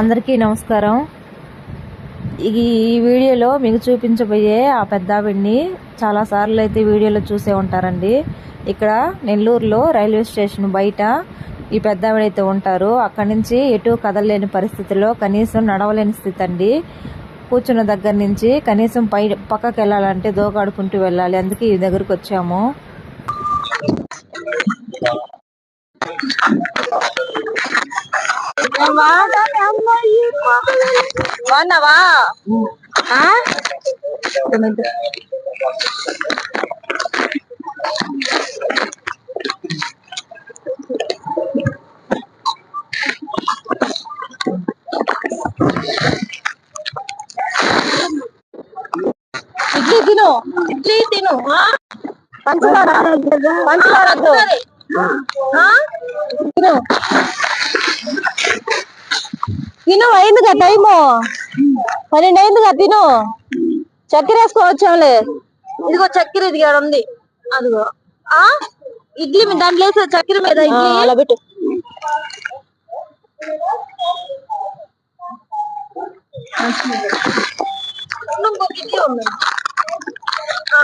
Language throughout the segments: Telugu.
అందరికీ నమస్కారం. ఈ ఈ వీడియోలో మీకు చూపించబోయే ఆ పెద్దావిడ్ని చాలాసార్లు అయితే వీడియోలో చూసే ఉంటారండి. ఇక్కడ నెల్లూరులో రైల్వే స్టేషన్ బయట ఈ పెద్దావిడైతే ఉంటారు. అక్కడి నుంచి ఎటు కదలలేని పరిస్థితిలో కనీసం నడవలేని స్థితి అండి కూర్చున్న దగ్గర నుంచి కనీసం పై పక్కకి వెళ్ళాలంటే దోగాడుకుంటూ వెళ్ళాలి. అందుకే ఈ దగ్గరకు వచ్చాము. బాగున్నావా? ఇడ్లీ తిను. ఇడ్లీ తిను. పంచదార. పంచదార తిను. తిను అయిందిగా టైము. పన్నెండు అయిందిగా తిను. చక్కెర వేసుకోవచ్చాంలే ఇదిగో చక్కెర ఇది ఉంది. అదిగో. ఆ? ఇడ్లీ మీద దాంట్లో వేసే చక్కెర మీద ఇడ్లీ? అలా పెట్టు. ఇంకొక ఇడ్లీ ఉంది. ఆ.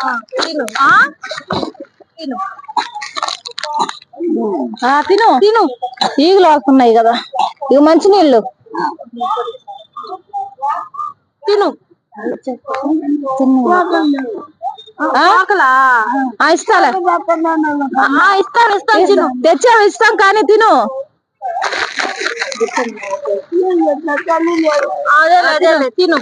ఆ, తిను. ఆ? తిను. ఆ, తిను. తిను. ఈగలు వస్తున్నాయి కదా. ఇక మంచి నీళ్ళు. తిను. ఇస్తాలే. ఇస్తాను ఇస్తాను తిను. తెచ్చావు ఇస్తాం కానీ తిను. తిను.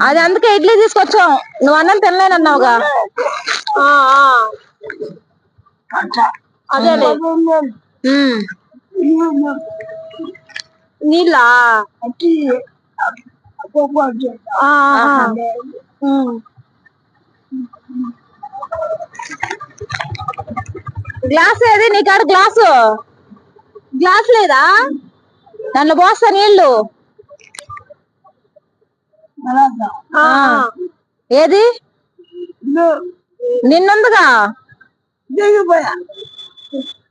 అది అందుకే ఇడ్లీ తీసుకొచ్చాం. నువ్వు అన్నం తినలేనన్నావుగా. ఉమ్. నీళ్ళా. గ్లాస్ ఏది? నీ కాడ గ్లాసు. గ్లాస్ లేదా? దాంట్లో పోస్తా నీళ్ళు. ఏది? నిన్నుందిగా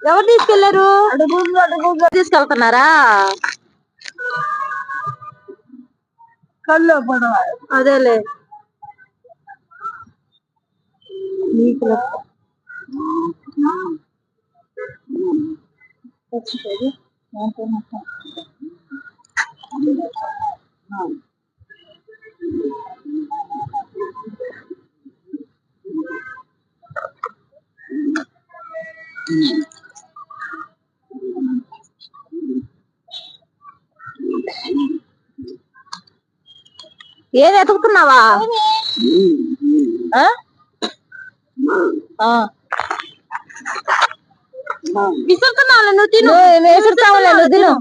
ఎవరు తీసుకెళ్ళారు తీసుకెళ్తున్నారా? అదేలే. నీకు ఏది ఎతుకుతున్నావా. విసురుతున్నావులే నువ్వు తిను. విసురుతావులే నువ్వు తిను.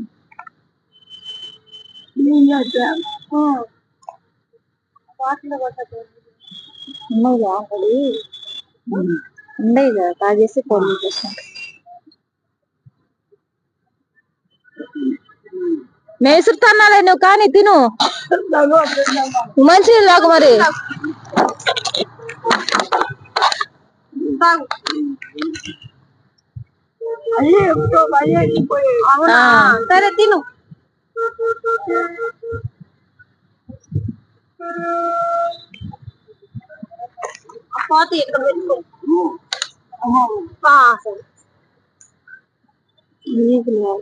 ఆల్రెడీ ఉండయిగా తాగేసి పొడి చేసాం మేసురుతున్నాలే నువ్వు కానీ తిను. మంచి లాగు మరి? సరే తిను. పోతే ఇక్కడ పెట్టుకో ఆ, సరే ఈగలు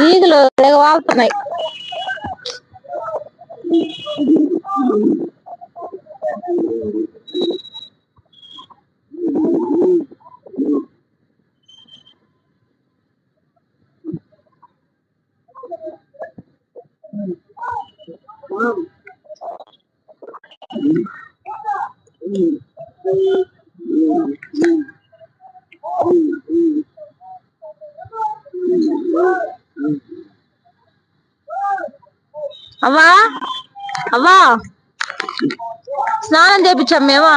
ఈదులు వాళ్తున్నాయి అవ్వా స్నానం చేపించాం మేమా.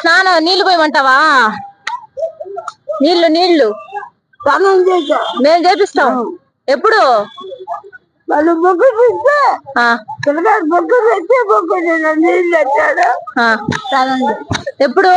స్నానం నీళ్ళు పోయమంటావా? నీళ్ళు నీళ్ళు మేము చేపిస్తాం. ఎప్పుడు? వాళ్ళు బొగ్గు పిల్లగాడు బొగ్గు పెట్టి బొగ్గు నీళ్ళు. ఎప్పుడు?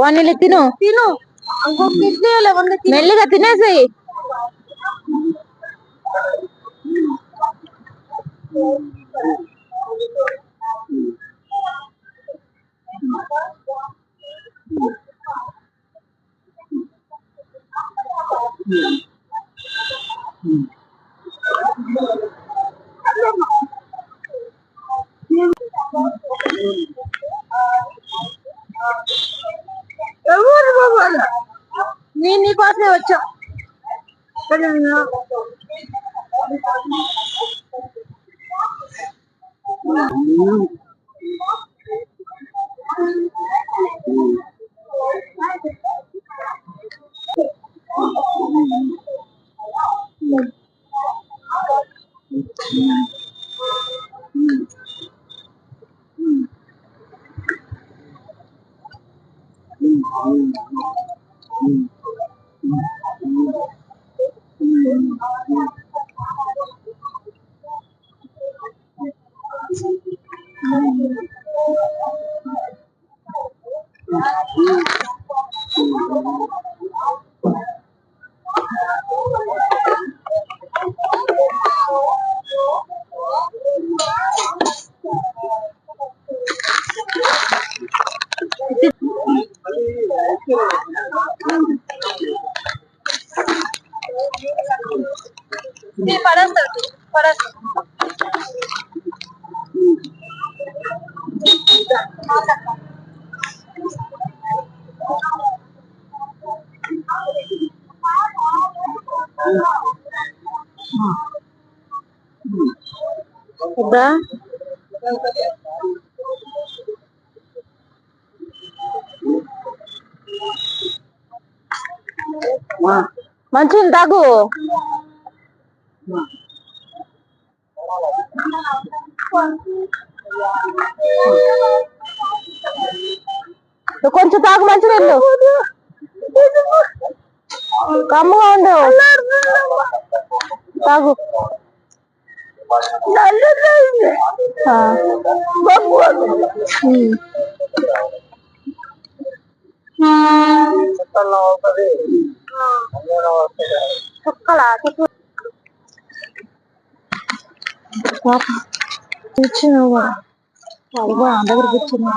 వాణిలు తిను తిను మెల్లిగా తినేసేయి ఎవరు బాబాలు నేను నీకోసమే వచ్చా 嗯。వద్దా మంచిగా తాగు నువ్వు కొంచెం తాగు మంచిగా వెళ్ళు కమ్ముగా ఉండు తాగు ఆ. ఉమ్. చుక్కలా చుక్క కూర్చున్నావా అదిగో ఆ దగ్గర కూర్చున్నా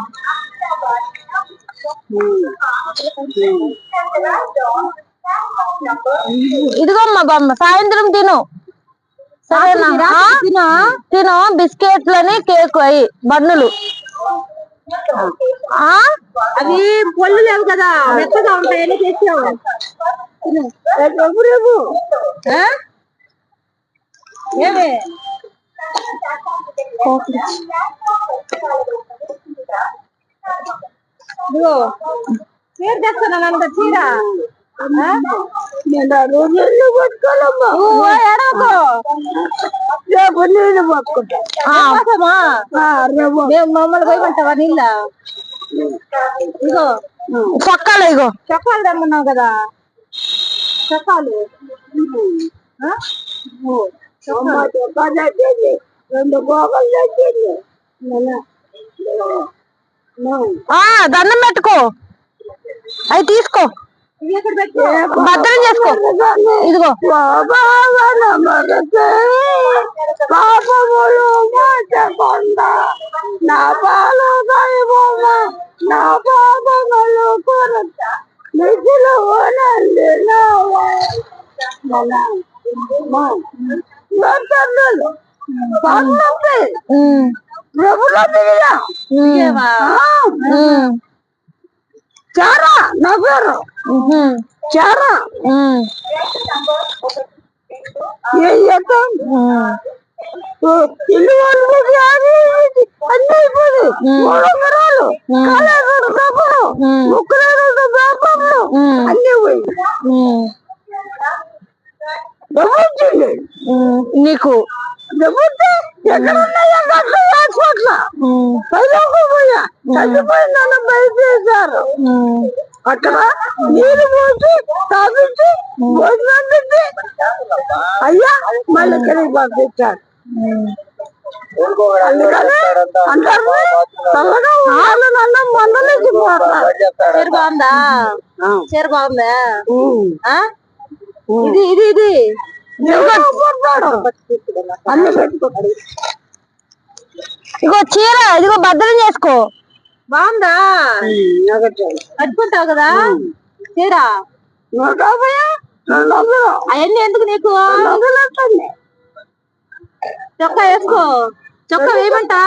ఇదిగోమ్మా బొమ్మ సాయంత్రం తిను. సరేనా? తిను? బిస్కెట్లని కేక్ అయి బన్నులు. అవి పొల్లు లేవు కదా మెత్తగా ఉంటాయని తెచ్చావు ఎప్పుడేమో ఆ? ఏమి? ఇదిగో. చీర. రోజు పట్టుకోవాలమ్మా. రేపు నీళ్ళు రేపు మేము మమ్మల్ని పోయమంటావా నీళ్ళ? ఇగో. చొక్కాలు ఇగో. చొక్కాలు తెమ్మన్నావు కదా. చొక్కాలు. రెండు దండం పెట్టుకో. అవి తీసుకో. భద్రం చేసుకో ఇదిగో పాపములు మార్చకుండా నా పాలు దైవమ నా పాపములు కొరత నిధులు ఓనండి తల్లులు పన్నొప్పి ఉమ్. చేస్తాం ఇల్లు అన్ని అయిపోయింది మూడు ఎకరాలు కాలేజీలు ముక్కలేదు వ్యాపారాలు అన్ని పోయి డబ్బు వచ్చింది నీకు? ఎక్కడ ఉన్నాయో అట్లా హాస్పిటల్. పైలోకి పోయా. బయట చేశారు అక్కడ నీళ్ళు పోసి తాపించి భోజనం పెట్టి అయ్యా మళ్ళీ ఇక్కడికి పంపించారు. అందుకని అందరినీ చల్లగా చీర బాగుందా? చీర బాగుందా? ఆ? ఇది ఇది అన్ని ఇగో చీర ఇదిగో భద్రం చేసుకో. బాగుందా? కట్టుకుంటావు కదా? వందలు. అవన్నీ ఎందుకు నీకు? చొక్కా వేసుకో. చొక్కా వేయమంటా?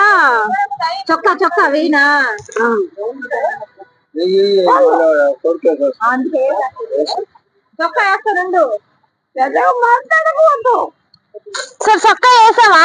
చొక్కా చొక్కా వేయనా? చొక్కా వేస్తానండు మాట్లాడకూడదు సార్ చొక్కా వేసావా?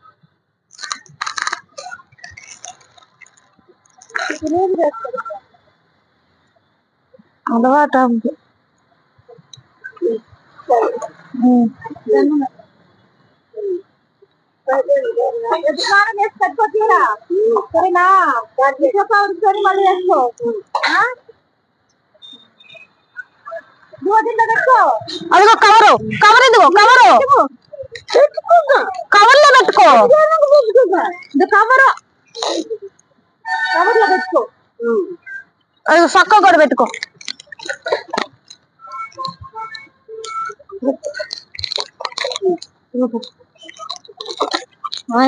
అలవాటు అంతే. ఉమ్. స్నానం చేసి కట్టుకోవచ్చురా సరేనా చొక్కా ఉంచుకొని మళ్ళీ వేసుకో ఆ? ఇదిగో దీంట్లో పెట్టుకో అదిగో కవరు కవర్ ఇదిగో కవరు కవర్లో పెట్టుకో ఇది కవరు కవర్లో పెట్టుకో? అదిగో చొక్కా కూడా పెట్టుకో.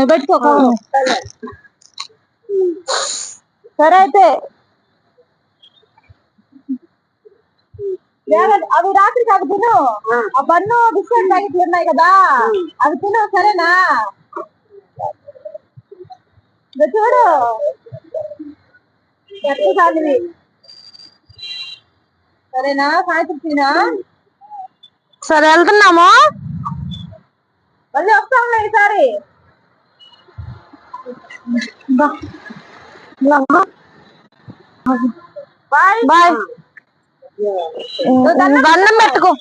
పెట్టుకో కవరు సరే అయితే. అవి రాత్రి కాదు తిను. ఆ. బన్ను బిస్కెట్ ప్యాకెట్లు ఉన్నాయి కదా అవి తిను సరేనా? చూడు. ఎట్లా చాలివి సరేనా? సాయంత్రం తినా? సరే వెళ్తున్నాము. మళ్ళీ వస్తాంలే ఈసారి. బాయ్. బాయ్. దండం పెట్టుకో.